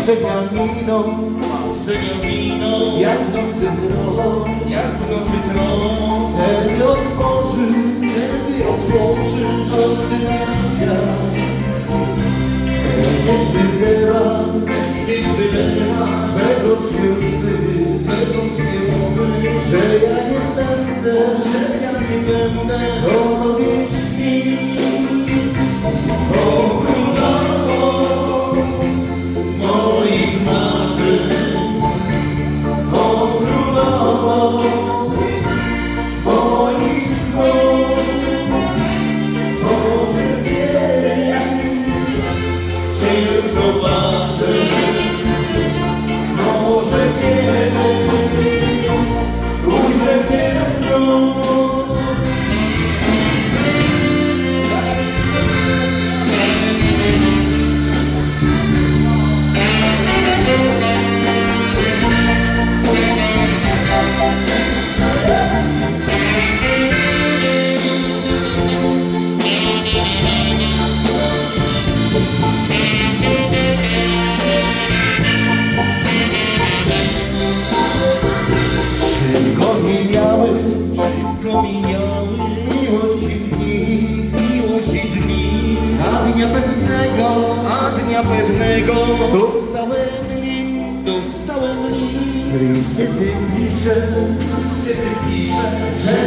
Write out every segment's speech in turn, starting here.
marzenia miną, marzenia miną, jak nocy tron, jak nocy tron. Tedy otworzy, tedy otworzy oczy na świat. Będziesz wybyła, gdzieś wybyła swego się swego się że ja nie będę, że ja nie będę. pewnego dostałem lin, dostałem list. List. Kiedy piszę, kiedy piszę, że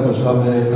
Wysoka Szlamy